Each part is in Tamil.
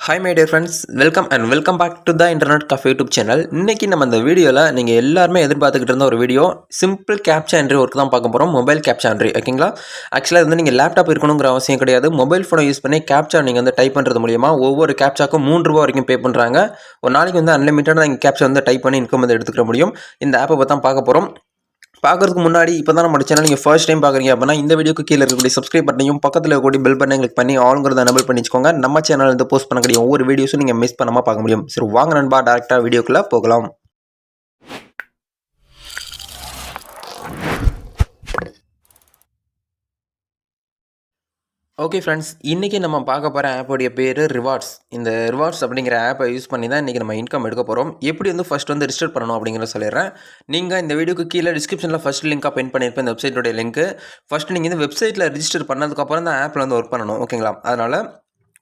Hi my dear friends welcome and welcome back to the internet cafe YouTube channel இன்றைக்கி நம்ம இந்த வீடியோவில் நீங்கள் எல்லாருமே எதிர்பார்த்துக்கிட்டு இருந்த ஒரு video simple captcha entry work தான் பார்க்க போகிறோம் மொபைல் கேப்சா என்ட்ரி ஓகேங்களா ஆக்சுவலாக வந்து நீங்கள் லேப்டாப் இருக்கணுங்கிற அவசியம் கிடையாது. மொபைல் ஃபோனை யூஸ் பண்ணி கேப்சா நீங்கள் வந்து டைப் பண்ணுறது மூலியமா ஒவ்வொரு கேப்சாக்கும் மூன்று ரூபா வரைக்கும் பே பண்ணுறாங்க ஒரு நாளைக்கு வந்து அன்லிமிட்டடாக நீங்கள் கேப்சா வந்து டைப் பண்ணி இன்கம் வந்து எடுத்துக்க முடியும். இந்த ஆப்பை பார்த்தா பார்க்க போகிறோம் பார்க்கறதுக்கு முன்னாடி இப்போ தான் நம்ம சேனல் நீங்கள் ஃபர்ஸ்ட் டைம் பார்க்குறீங்க அப்படின்னா இந்த வீடியோக்கு கீழே இருக்கக்கூடிய சப்ஸ்கிரைப் பண்ணையும் பக்கத்தில் இருக்கக்கூடிய பெல் பட்டனை கிளிக் பண்ணி ஆளுங்கிறத எனபிள் பண்ணிச்சுக்கோங்க நம்ம சேனல் வந்து போஸ்ட் பண்ணக்கூடிய ஒவ்வொரு வீடியோஸும் நீங்கள் மிஸ் பண்ணாமல் பார்க்க முடியும். சரி வாங்க நண்பா டேரெக்டாக வீடியோக்குள்ளே போகலாம். ஓகே ஃப்ரெண்ட்ஸ் இன்றைக்கி நம்ம பார்க்க போகிற ஆப்போடைய பேர் ரிவார்ட்ஸ் இந்த ரிவார்ட்ஸ் அப்படிங்கிற ஆப்பை யூஸ் பண்ணி தான் இன்றைக்கி நம்ம இன்கம் எடுக்க போகிறோம் எப்படி வந்து ஃபஸ்ட் வந்து ரிஜிஸ்டர் பண்ணணும் அப்படிங்கிறத சொல்லிடுறேன். நீங்கள் இந்த வீடியோக்கு கீழே டிஸ்கிரிப்ஷனில் ஃபஸ்ட் லிங்காக பென் பண்ணியிருப்பேன் இந்த வெப்சைட்டோடைய லிங்க்கு ஃபஸ்ட்டு நீங்கள் இந்த வெப்சைட்டில் ரிஜிஸ்டர் பண்ணதுக்கப்புறம் தான் ஆப்பில் வந்து ஒர்க் பண்ணணும். ஓகேங்களா அதனால்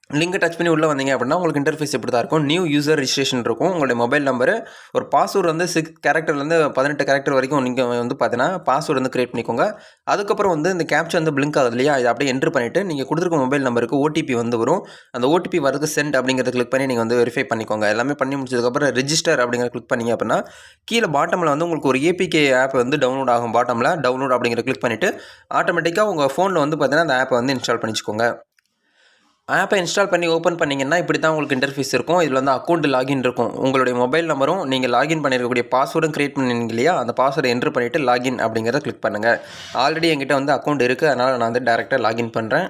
லிங்கை டச் பண்ணி உள்ளே வந்தீங்க அப்படின்னா உங்களுக்கு இன்டர்ஃபேஸ் எப்படி தான் இருக்கும்? நியூ யூசர் ரிஜிஸ்ட்ரேஷன் இருக்கும். உங்களுடைய மொபைல் நம்பர் ஒரு பாஸ்வேர்டு வந்து சிக்ஸ் கேரக்டர்லேருந்து பதினெட்டு கேரக்டர் வரைக்கும் நீங்கள் வந்து பார்த்தீங்கன்னா பாஸ்வேர்டு வந்து கிரியேட் பண்ணிக்கோங்க. அதுக்கப்புறம் வந்து இந்த கேப்ச்சர் வந்து பிளிங்க் ஆகுது இல்லையா? இதை அப்படியே என்ட்ரு பண்ணிவிட்டு நீங்கள் கொடுத்துருக்க மொபைல் நம்பருக்கு ஓடிபி வந்து வரும். அந்த ஓடிபி வரது சென்ட் அப்படிங்கிறத கிளிக் பண்ணி நீங்கள் வந்து வெரிஃபை பண்ணிக்கோங்க. எல்லாமே பண்ணி முடிச்சதுக்கப்புறம் ரிஜிஸ்டர் அப்படிங்கிற கிளிக் பண்ணீங்க அப்படின்னா கீழே பாட்டமில் வந்து உங்களுக்கு ஒரு ஏபிகே ஆப் வந்து டவுன்லோட் ஆகும். பாட்டமில் டவுன்லோட் அப்படிங்கிற கிளிக் பண்ணிவிட்டு ஆட்டோமேட்டிக்காக உங்கள் ஃபோனில் வந்து பார்த்தீங்கன்னா அந்த ஆப்பை வந்து இன்ஸ்டால் பண்ணிச்சுக்கோங்க. ஆப்பை இன்ஸ்டால் பண்ணி ஓப்பன் பண்ணிங்கன்னா இப்படி தான் உங்களுக்கு இன்டர்ஃபீஸ் இருக்கும். இதில் வந்து அக்கௌண்ட் லாகின் இருக்கும். உங்களுடைய மொபைல் நம்பரும் நீங்கள் லாகின் பண்ணியிருக்கக்கூடிய பாஸ்வேர்டும் க்ரியேட் பண்ணிங்க இல்லையா? அந்த பாஸ்வேர்டை என்ட்ரு பண்ணிவிட்டு லாகின் அப்படிங்கிறத கிளிக் பண்ணுங்கள் ஆல்ரெடி என்கிட்ட வந்து அக்கௌண்ட் இருக்குது அதனால் நான் வந்து டேரெக்டாக லாகின் பண்ணுறேன்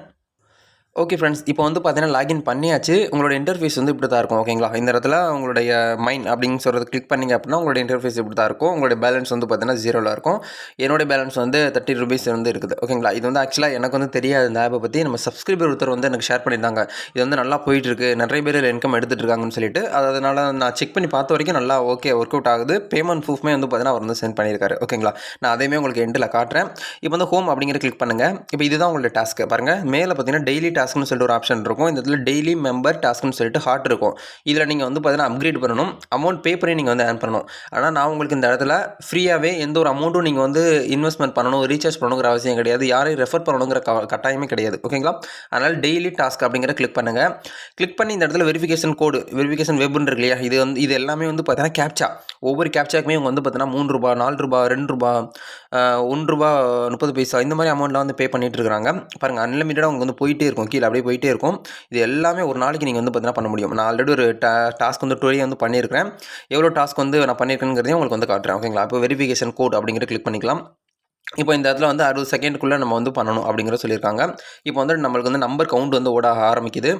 ஓகே ஃப்ரெண்ட்ஸ் இப்போ வந்து பார்த்தீங்கன்னா லாகின் பண்ணியாச்சு. உங்களோட இன்டர்ஃபேஸ் வந்து இப்படி தான் இருக்கும் ஓகேங்களா இந்த இடத்துல உங்களுடைய மைன் அப்படின்னு சொல்கிறது கிளிக் பண்ணிங்க அப்படின்னா உங்களுடைய இன்டர்ஃபேஸ் இப்படி தான் இருக்கும். உங்களுடைய பேலன்ஸ் வந்து பார்த்தீங்கன்னா ஜீரோவில் இருக்கும். என்னோடய பேலன்ஸ் வந்து தேர்ட்டி ருபீஸ் வந்து இருக்குது. ஓகேங்களா இது வந்து ஆக்சுவலாக எனக்கு வந்து தெரியாது இந்த ஆப்பை பற்றி நம்ம சப்ஸ்கிரைபர் ஒருத்தர் வந்து எனக்கு ஷேர் பண்ணியிருந்தாங்க. இது வந்து நல்லா போயிட்டுருக்கு. நிறைய பேர் இன்கம் எடுத்துகிட்டு இருக்காங்கன்னு சொல்லிட்டு. அதனால் நான் செக் பண்ணி பார்த்த வரைக்கும் நல்லா ஓகே ஒர்க் அவுட் ஆகுது. பேமெண்ட் ப்ரூஃப்மே வந்து பார்த்தீங்கன்னா அவர் வந்து சென்ட் பண்ணியிருக்காரு. ஓகேங்களா நான் அதையுமே உங்களுக்கு எண்டில் காட்டுறேன். இப்போ வந்து ஹோம் அப்படிங்கிற கிளிக் பண்ணுங்கள் இப்போ இதுதான் உங்களுடைய டாஸ்க்கு பாருங்கள் மேலே பார்த்தீங்கன்னா டெய்லி டாஸ்க்னு சொல்லிட்டு ஒரு ஆப்ஷன் இருக்கும். இந்த இடத்துல டெய்லி மெம்பர் டாஸ்க்னு சொல்லிட்டு ஹார்ட் இருக்கும். இதில் நீங்கள் வந்து பார்த்தீங்கன்னா அப்கிரேட் பண்ணணும். அமௌண்ட் பே பண்ணி நீங்கள் வந்து ஏர்ன் பண்ணணும். ஆனால் நான் உங்களுக்கு இந்த இடத்துல ஃப்ரீயாகவே எந்த ஒரு அமௌண்ட்டும் நீங்கள் வந்து இன்வெஸ்ட்மெண்ட் பண்ணணும் ரீசார்ஜ் பண்ணணுங்கிற அவசியம் கிடையாது. யாரையும் ரெஃபர் பண்ணணுங்கிற க கட்டாயமே கிடையாது. ஓகேங்களா? அதனால் டெய்லி டாஸ்க் அப்படிங்கிற கிளிக் பண்ணுங்கள் கிளிக் பண்ணி இந்த இடத்துல வெரிஃபிகேஷன் கோடு வெரிஃபிகேஷன் வெப்னு இருக்கு இல்லையா? இது வந்து இது எல்லாமே வந்து பார்த்தீங்கன்னா கேப்ச்சா ஒவ்வொரு கேப்ச்சாக்குமே இவங்க வந்து பார்த்தீங்கன்னா மூணு ரூபா நாலு ரூபா ரெண்டு ரூபா ஒன்று ரூபா முப்பது பைசா இந்த மாதிரி அமௌண்ட்லாம் வந்து பே பண்ணிகிட்டு இருக்கிறாங்க பாருங்கள் அன்லிமிட்டடாக அவங்க வந்து போயிட்டே இருக்கும். கீழே அப்படியே போயிட்டே இருக்கும். இது எல்லாமே ஒரு நாளைக்கு நீங்கள் வந்து பார்த்தீங்கன்னா பண்ண முடியும். நான் ஆல்ரெடி ஒரு டா டாஸ்க் வந்து டுவெலி வந்து பண்ணியிருக்கிறேன் எவ்வளோ டாஸ்க் வந்து நான் பண்ணியிருக்கேங்கிறதையும் உங்களுக்கு வந்து காட்டுறேன். ஓகேங்களா இப்போ வெரிஃபிகேஷன் கோட் அப்படிங்கிற கிளிக் பண்ணிக்கலாம். இப்போ இந்த இடத்துல வந்து அறுபது செகண்டுக்குள்ளே நம்ம வந்து பண்ணணும் அப்படிங்கிற சொல்லியிருக்காங்க. இப்போ வந்து நம்மளுக்கு வந்து நம்பர் கவுண்ட் வந்து ஓட ஆரம்பிக்குது.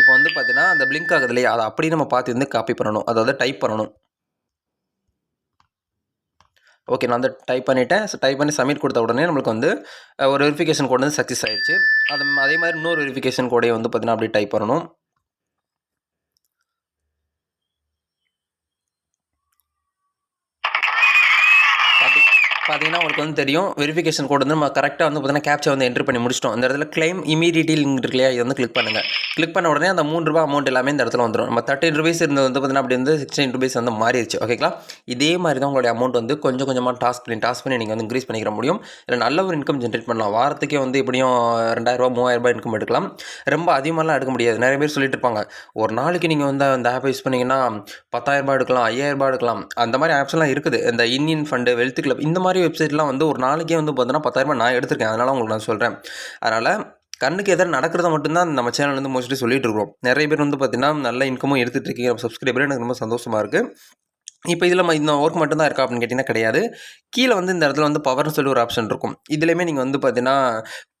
இப்போ வந்து பார்த்தீங்கன்னா அந்த பிளிங்க் ஆகுது இல்லையா? அதை அப்படியே நம்ம பார்த்து வந்து காப்பி பண்ணணும். அதாவது டைப் பண்ணணும். ஓகே நான் வந்து டைப் பண்ணிவிட்டேன் டைப் பண்ணி சப்மிட் கொடுத்த உடனே நம்மளுக்கு வந்து ஒரு வெரிஃபிகேஷன் கோட் வந்து சக்ஸஸ் ஆயிடுச்சு அது அதே மாதிரி இன்னொரு வெரிஃபிகேஷன் கோடையை வந்து பார்த்திங்கன்னா அப்படி டைப் பண்ணணும். பார்த்தீங்கன்னா உங்களுக்கு வந்து தெரியும் வெரிஃபிகேஷன் கோட் வந்து நம்ம கரெக்டாக வந்து பார்த்தீங்கன்னா கேப்ச்சா வந்து என்ட்ரு பண்ணி முடிச்சிட்டோம். அந்த இடத்துல கிளைம் இமீடியட்லி லிங்க் இருக்கு இல்லையா? இது வந்து கிளிக் பண்ணுங்கள் கிளிக் பண்ண உடனே அந்த மூணு ரூபா அமௌண்ட் எல்லாமே இந்த இடத்துல வந்துடும் நம்ம தேர்ட்டின் ருபீஸ் இருந்தது வந்து பார்த்தீங்கன்னா அப்படி வந்து சிக்ஸ்டீன் ருபீஸ் வந்து மாறிடுச்சு. ஓகேங்களா இதே மாதிரி தான் உங்களுடைய அமௌண்ட் வந்து கொஞ்சம் கொஞ்சமாக டாஸ்க் பண்ணி டாஸ்க் பண்ணி நீங்கள் வந்து இன்க்ரீஸ் பண்ணிக்கிற முடியும். இல்லை நல்ல ஒரு இன்கம் ஜென்ரேட் பண்ணலாம். வாரத்துக்கே வந்து எப்படியும் ரெண்டாயிரரூபா மூவாயிரரூபா இன்கம் எடுக்கலாம். ரொம்ப அதிகமாகலாம் எடுக்க முடியாது. நிறைய பேர் சொல்லிட்டு இருப்பாங்க. ஒரு நாளைக்கு நீங்கள் வந்து அந்த ஆப்பை யூஸ் பண்ணிங்கன்னா பத்தாயிரரூபா எடுக்கலாம் ஐயாயிரரூபா எடுக்கலாம். அந்த மாதிரி ஆப்ஸ்லாம் இருக்குது. இந்த இந்தியன் ஃபண்டு வெல்த் கிளப் இந்த மாதிரி வெப்சைட்லாம் வந்து ஒரு நாளைக்கே வந்து பார்த்தோன்னா பத்தாயிரம் நான் எடுத்திருக்கேன். அதனால் உங்களுக்கு நான் சொல்கிறேன் அதனால் கண்ணுக்கு எதிராக நடக்கிறத மட்டும்தான் நம்ம சேனல் வந்து மோஸ்ட்லி சொல்லிட்டு இருக்கிறோம். நிறைய பேர் வந்து பார்த்தீங்கன்னா நல்ல இன்கமும் எடுத்துகிட்டு இருக்கீங்க. சப்ஸ்கிரைபர் எனக்கு ரொம்ப சந்தோஷமாக இருக்குது இப்போ இதில் இந்த ஒர்க் மட்டும் தான் இருக்கா அப்படின்னு கேட்டிங்கன்னா கிடையாது. கீழே வந்து இந்த இடத்துல வந்து பவர்னு சொல்லி ஒரு ஆப்ஷன் இருக்கும். இதுலேயுமே நீங்கள் வந்து பார்த்தீங்கன்னா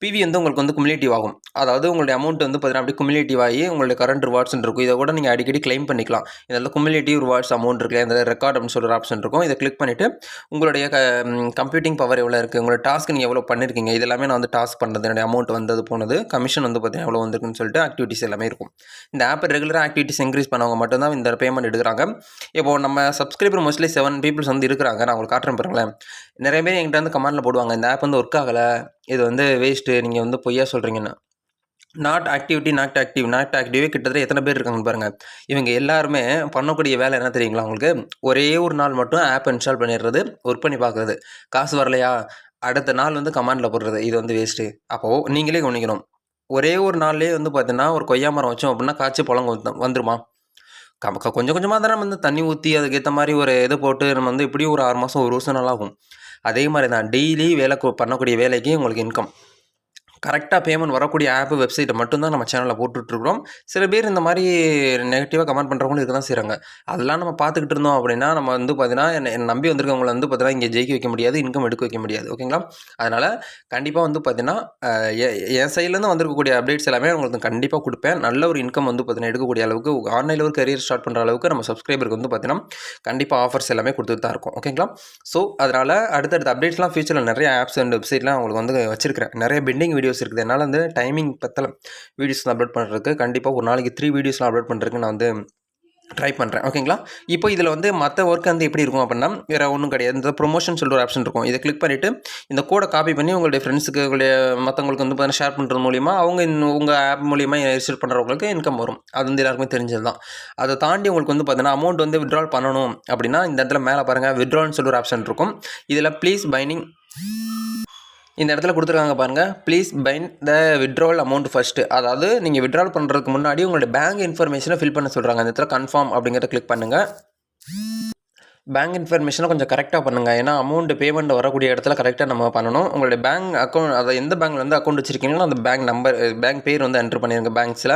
பிவி வந்து உங்களுக்கு வந்து குமுலேட்டிவ் ஆகும். அதாவது உங்களுடைய அமௌண்ட் வந்து பார்த்தீங்கன்னா அப்படி குமுலேட்டிவ் ஆகி உங்களுடைய கரண்ட் ரிவார்ட்ஸ்னு இருக்கும். இதை கூட நீங்கள் அடிக்கடி கிளைம் பண்ணிக்கலாம். இதில் குமுலேட்டிவ் ரிவார்ட்ஸ் அமௌண்ட் இருக்குது இந்த ரெக்கார்ட் அப்படின்னு சொல்கிற ஆப்ஷன் இருக்கும். இதை கிளிக் பண்ணிவிட்டு உங்களுடைய கம்ப்யூட்டிங் பவர் எவ்வளோ இருக்குது உங்களோட டாஸ்க் நீங்கள் எவ்வளோ பண்ணியிருக்கீங்க இது எல்லாமே நான் வந்து டாஸ்க் பண்ணுறது என்னுடைய அமௌண்ட் வந்தது போனது கமிஷன் வந்து பார்த்தீங்கன்னா எவ்வளோ வந்திருக்குன்னு சொல்லிட்டு ஆக்டிவிட்டிஸ் எல்லாமே இருக்கும். இந்த ஆப் ரெகுலராக ஆக்டிவிட்டிஸ் இன்க்ரீஸ் பண்ணவங்க மட்டும்தான் இந்த பேமெண்ட் எடுக்கிறாங்க. இப்போ நம்ம சப்ஸ்கிரைபர் மோஸ்ட்லி செவன் பீப்புள்ஸ் வந்து இருக்கிறாங்க. நான் உங்களுக்கு காட்டுறேன் பாருங்களேன். நிறைய பேர் என்கிட்ட வந்து கமெண்டில் போடுவாங்க. இந்த ஆப் வந்து ஒர்க் ஆகலை. இது வந்து வேஸ்ட்டு நீங்கள் வந்து பொய்யா சொல்கிறீங்கன்னு not activity not active not ஆக்டிவே கிட்டத்தட்ட எத்தனை பேர் இருக்காங்கன்னு பாருங்கள் இவங்க எல்லாருமே பண்ணக்கூடிய வேலை என்ன தெரியுங்களா உங்களுக்கு? ஒரே ஒரு நாள் மட்டும் ஆப் இன்ஸ்டால் பண்ணிடுறது ஒர்க் பண்ணி பார்க்குறது. காசு வரலையா? அடுத்த நாள் வந்து கமாண்டில் போடுறது. இது வந்து வேஸ்ட்டு அப்போது நீங்களே கவனிக்கணும். ஒரே ஒரு நாள்லேயே வந்து பார்த்தீங்கன்னா ஒரு கொய்யா மரம் வச்சோம் அப்படின்னா காய்ச்சி பழம் வந்துருமா? கொஞ்சம் கொஞ்சமாக தானே வந்து தண்ணி ஊற்றி அதுக்கேற்ற மாதிரி ஒரு இது போட்டு நம்ம வந்து இப்படியும் ஒரு ஆறு மாதம் ஒரு வருஷம் நல்லா ஆகும். அதே மாதிரி தான் டெய்லி வேலை பண்ணக்கூடிய வேலைக்கு உங்களுக்கு இன்கம் கரெக்டாக பேமெண்ட் வரக்கூடிய ஆப் வெப்சைட்டை மட்டும்தான் நம்ம சேனலில் போட்டுட்ருக்குறோம். சில பேர் இந்த மாதிரி நெகட்டிவாக கமெண்ட் பண்ணுறவங்களும் இருக்க தான் செய்கிறாங்க அதெல்லாம் நம்ம பார்த்துக்கிட்டு இருந்தோம் அப்படின்னா நம்ம வந்து பார்த்தீங்கன்னா என்னை நம்பி வந்திருக்கவங்களை வந்து பார்த்தீங்கன்னா இங்கே ஜெயிக்க வைக்க முடியாது இன்கம் எடுக்க வைக்க முடியாது. ஓகேங்களா அதனால் கண்டிப்பாக வந்து பார்த்தீங்கன்னா எ- என் சைட்லேருந்து வந்திருக்கக்கூடிய அப்டேட்ஸ் எல்லாமே உங்களுக்கு கண்டிப்பாக கொடுப்பேன். நல்ல ஒரு இன்கம் வந்து பார்த்தீங்கன்னா எடுக்கக்கூடிய அளவுக்கு ஆன்லைனில் ஒரு கரியர் ஸ்டார்ட் பண்ணுற அளவுக்கு நம்ம சப்ஸ்கிரைபருக்கு வந்து பார்த்தீங்கன்னா கண்டிப்பாக ஆஃபர்ஸ் எல்லாமே கொடுத்துட்டு தான் இருக்கும். ஓகேங்களா ஸோ அதனால் அடுத்தடுத்த அப்டேட்ஸ்லாம் ஃபியூச்சரில் நிறைய ஆப்ஸ் அண்ட் வெப்சைட்லாம் உங்களுக்கு வந்து வச்சிருக்கிறேன். நிறைய பெண்டிங் வீடியோஸ் இருக்குது. என்னால் வந்து டைமிங் பற்றல வீடியோஸ் அப்லோட் பண்ணுறதுக்கு கண்டிப்பாக ஒரு நாளைக்கு த்ரீ வீடியோஸ்லாம் அப்லோட் பண்ணுறதுக்கு நான் வந்து ட்ரை பண்ணுறேன் ஓகேங்களா இப்போ இதில் வந்து மற்ற ஒர்க் வந்து எப்படி இருக்கும் அப்படின்னா வேறு ஒன்றும் கிடையாது. இந்த ப்ரொமோஷன் சொல்லிட்டு ஒரு ஆப்ஷன் இருக்கும். இதை கிளிக் பண்ணிவிட்டு இந்த கோடை காப்பி பண்ணி உங்களுடைய ஃப்ரெண்ட்ஸுக்கு உங்களுடைய மற்றவங்களுக்கு வந்து பார்த்தீங்கன்னா ஷேர் பண்ணுறது மூலிமா அவங்க உங்கள் ஆப் மூலிமா ரிஜிஸ்டர் பண்ணுறவங்களுக்கு இன்கம் வரும். அது வந்து எல்லாருக்குமே தெரிஞ்சது தான். அதை தாண்டி உங்களுக்கு வந்து பார்த்தீங்கன்னா அமௌண்ட் வந்து விட்ரால் பண்ணணும் அப்படின்னா இந்த இடத்துல மேலே பாருங்கள் விட்ரால்னு சொல்லி ஒரு ஆப்ஷன் இருக்கும். இதில் ப்ளீஸ் பைனிங் இந்த இடத்துல கொடுத்துருக்காங்க பாருங்கள் please find the withdrawal amount first அதாவது நீங்கள் விட்ரால் பண்ணுறதுக்கு முன்னாடி உங்களுடைய பேங்க் இன்ஃபர்மேஷனை ஃபில் பண்ண சொல்கிறாங்க அந்த இடத்துல கன்ஃபார்ம் அப்படிங்கிறத கிளிக் பண்ணுங்கள் பேங்க் இன்ஃபர்மேஷனை கொஞ்சம் கரெக்டாக பண்ணுங்கள் ஏன்னா அமௌண்ட் பேமெண்ட் வரக்கூடிய இடத்துல கரெக்டாக நம்ம பண்ணணும். உங்களுடைய பேங்க் அக்கௌண்ட் அதை எந்த பேங்க்ல வந்து அக்கௌண்ட் வச்சிருக்கீங்களோ அந்த பேங்க் நம்பர் பேங்க் பேர் வந்து என்ட்ரு பண்ணிருங்க பேங்க்ஸில்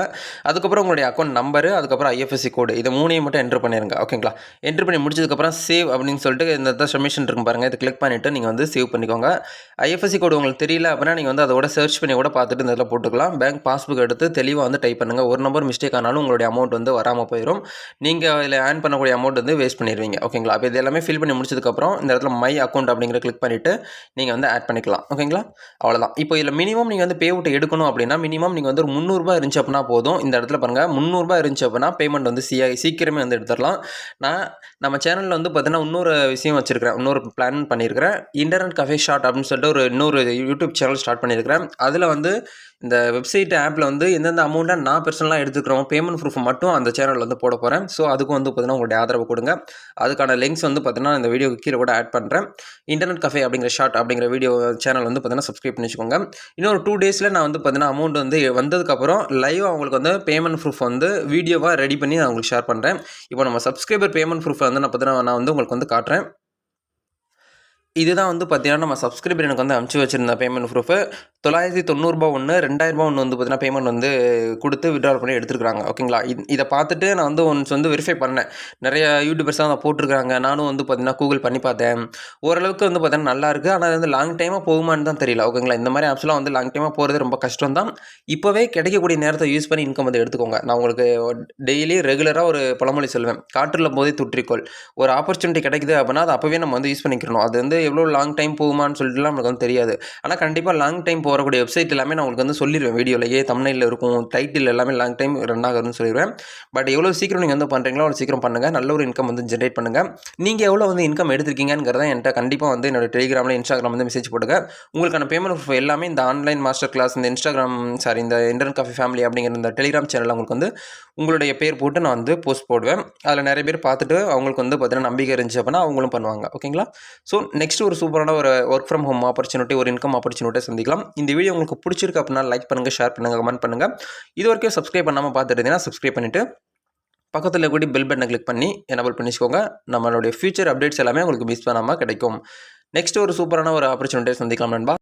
அதுக்கப்புறம் உங்களுடைய அக்கௌண்ட் நம்பரு அதுக்கப்புறம் ஐஎஃப்எஸ்சி கோடு இதை மூணையும் மட்டும் என்ட்ரு பண்ணிருங்க. ஓகேங்களா என்ட்ரு பண்ணி முடிச்சதுக்கப்புறம் சேவ் அப்படின்னு சொல்லிட்டு இந்த இடத்துல சப்மிஷன் இருக்கும் பாருங்கள் இதை கிளிக் பண்ணிவிட்டு நீங்கள் வந்து சேவ் பண்ணிக்கோங்க. ஐஎஃப்எஸ்சி கோடு உங்களுக்கு தெரியல அப்படின்னா நீங்கள் வந்து அதோட சர்ச் பண்ணி கூட பார்த்துட்டு இந்த இதில் போட்டுக்கலாம். பேங்க் பாஸ்புக் எடுத்து தெளிவாக வந்து டைப் பண்ணுங்கள் ஒரு நம்பர் மிஸ்டேக் ஆனாலும் உங்களுடைய அமௌண்ட் வந்து வராமல் போயிடும் நீங்கள் இதில் ஆன் பண்ணக்கூடிய அமௌண்ட் வந்து வேஸ்ட் பண்ணிடுவீங்க ஓகேங்களா அப்போ இது எல்லாமே ஃபில் பண்ணி முடிச்சதுக்கப்புறம் இந்த இடத்துல மை அக்கௌண்ட் அப்படிங்கிற கிளிக் பண்ணிவிட்டு நீங்கள் வந்து ஆட் பண்ணிக்கலாம். ஓகேங்களா அவ்வளோதான் இப்போ இதில் மினிமம் நீங்கள் வந்து பே அவுட் எடுக்கணும் அப்படின்னா மினிமம் நீங்கள் வந்து ஒரு முந்நூறுபா இருந்துச்சு அப்படின்னா போதும். இந்த இடத்துல பாருங்கள் முந்நூறுபா இருந்துச்சு அப்படின்னா பேமெண்ட் வந்து சீ சீக்கிரமே வந்து எடுத்துடலாம். நான் நம்ம சேனலில் வந்து பார்த்தீங்கன்னா இன்னொரு விஷயம் வச்சுருக்கிறேன். இன்னொரு பிளான் பண்ணியிருக்கிறேன். இன்டர்நெட் கஃபே ஷாட் அப்படின்னு சொல்லிட்டு ஒரு இன்னொரு யூடியூப் சேனல் ஸ்டார்ட் பண்ணியிருக்கிறேன். அதில் வந்து இந்த வெப்சைட் ஆப்பில் வந்து எந்தெந்த அமௌண்ட்டை நான் பர்சனலாக எடுத்துக்கிறோம் பேமெண்ட் ப்ரூஃப் மட்டும் அந்த சேனலில் வந்து போட போகிறேன் ஸோ அதுக்கும் வந்து பார்த்தீங்கன்னா உங்களுடைய ஆதரவு கொடுங்க. அதுக்கான லிங்க்ஸ் வந்து பார்த்தீங்கன்னா இந்த வீடியோக்கு கீழே கூட ஆட் பண்ணுறேன் இன்டர்நெட் கஃபே அப்படிங்கிற ஷார்ட் அப்படிங்கிற வீடியோ சேனல் வந்து பார்த்தீங்கன்னா சப்ஸ்கிரைப் பண்ணி வச்சுக்கோங்க இன்னொரு டூ டேஸில் நான் வந்து பார்த்தீங்கன்னா அமௌண்ட் வந்து வந்ததுக்கப்புறம் லைவ் அவங்களுக்கு வந்து பேமெண்ட் ப்ரூஃப் வந்து வீடியோவாக ரெடி பண்ணி நான் உங்களுக்கு ஷேர் பண்ணுறேன் இப்போ நம்ம சப்ஸ்கிரைபர் பேமெண்ட் ப்ரூஃப் வந்து நான் பார்த்தீங்கன்னா நான் வந்து உங்களுக்கு வந்து காட்டுறேன். இதுதான் வந்து பார்த்தீங்கன்னா நம்ம சப்ஸ்கிரைபர் எனக்கு வந்து அனுப்பிச்சி வச்சிருந்த பேமெண்ட் ப்ரூஃபு தொள்ளாயிரத்தி தொண்ணூறுபா ஒன்று ரெண்டாயிரரூபா ஒன்று வந்து பார்த்தீங்கன்னா பேமெண்ட் வந்து கொடுத்து விட்ரால் பண்ணி எடுத்துருக்காங்க ஓகேங்களா இதை பார்த்துட்டு நான் வந்து ஒன்ஸ் வந்து வெரிஃபை பண்ணேன். நிறைய யூடியூபர்ஸ் தான் அதை போட்டிருக்காங்க நானும் வந்து பார்த்தீங்கன்னா கூகுள் பண்ணி பார்த்தேன். ஓரளவுக்கு வந்து பார்த்தீங்கன்னா நல்லா இருக்குது ஆனால் அது வந்து லாங் டைமாக போகுமான்னு தான் தெரியல. ஓகேங்களா இந்த மாதிரி ஆப்ஸ்லாம் வந்து லாங் டைமாக போகிறது ரொம்ப கஷ்டம் தான். இப்போவே கிடைக்கக்கூடிய நேரத்தை யூஸ் பண்ணி இன்கம் வந்து எடுத்துக்கோங்க. நான் உங்களுக்கு டெய்லி ரெகுலராக ஒரு பழமொழி சொல்வேன் காற்றில் போதே துற்றிக்கோள். ஒரு ஆப்பர்ச்சுனிட்டி கிடைக்குது அப்படின்னா அதை அப்போவே நம்ம வந்து யூஸ் பண்ணிக்கிறணும். அது வந்து எவ்வளோ லாங் டைம் போகுமான்னு சொல்லிட்டுலாம் நமக்கு வந்து தெரியாது. ஆனால் கண்டிப்பாக லாங் டைம் போகக்கூடிய வெப்சைட் எல்லாமே நான் உங்களுக்கு வந்து சொல்லிடுவேன் வீடியோலேயே. தமிழில் இருக்கும் டைட்டில் எல்லாமே லாங் டைம் ரன் ஆகுதுன்னு சொல்லிடுவேன் பட் எவ்வளோ சீக்கிரம் நீங்கள் வந்து பண்ணுறீங்களோ அவ்வளோ சீக்கிரம் பண்ணுங்கள் நல்ல ஒரு இன்கம் வந்து ஜென்ரேட் பண்ணுங்கள் நீங்கள் எவ்வளோ வந்து இன்கம் எடுத்திருக்கீங்கிறத என்கிட்ட கண்டிப்பாக வந்து என்னோட டெலிகிராமில் இன்ஸ்டாகிராம் வந்து மெசேஜ் போடுங்க உங்களுக்கான பேமெண்ட் proof எல்லாமே இந்த ஆன்லைன் மாஸ்டர் கிளாஸ் இந்த இன்ஸ்டாகிராம் சாரி இந்த இன்டர்நெட் காஃபி ஃபேமிலி அப்படிங்கிற இந்த டெலிகிராம் சேனலில் உங்களுக்கு வந்து உங்களுடைய பேர் போட்டு நான் வந்து போஸ்ட் போடுவேன். அதில் நிறைய பேர் பார்த்துட்டு அவங்களுக்கு வந்து பார்த்தீங்கன்னா நம்பிக்கை இருந்துச்சு அப்படின்னா அவங்களும் பண்ணுவாங்க. ஓகேங்களா ஸோ நெக்ஸ்ட் நெக்ஸ்ட் ஒரு சூப்பரான ஒரு ஒர்க் ஃப்ரம் ஹோம் ஆப்பர்ச்சுனிட்டி ஒரு இன்கம் ஆப்பர்ச்சுனிட்டியை சந்திக்கலாம். இந்த வீடியோ உங்களுக்கு பிடிச்சிருக்கு அப்படின்னா லைக் பண்ணுங்கள் ஷேர் பண்ணுங்கள் கமெண்ட் பண்ணுங்கள் இது வரைக்கும் சப்ஸ்கிரைப் பண்ணாமல் பார்த்துட்டு இருந்தீங்கன்னா சப்ஸ்கிரைப் பண்ணிவிட்டு பக்கத்தில் கூட பெல் பட்டனை கிளிக் பண்ணி எனபிள் பண்ணிச்சுக்கோங்க. நம்மளுடைய ஃபியூச்சர் அப்டேட்ஸ் எல்லாமே உங்களுக்கு மிஸ் பண்ணாமல் கிடைக்கும். நெக்ஸ்ட் ஒரு சூப்பரான ஒரு ஆப்பர்ச்சுனிட்டியை சந்திக்கலாம் நண்பா.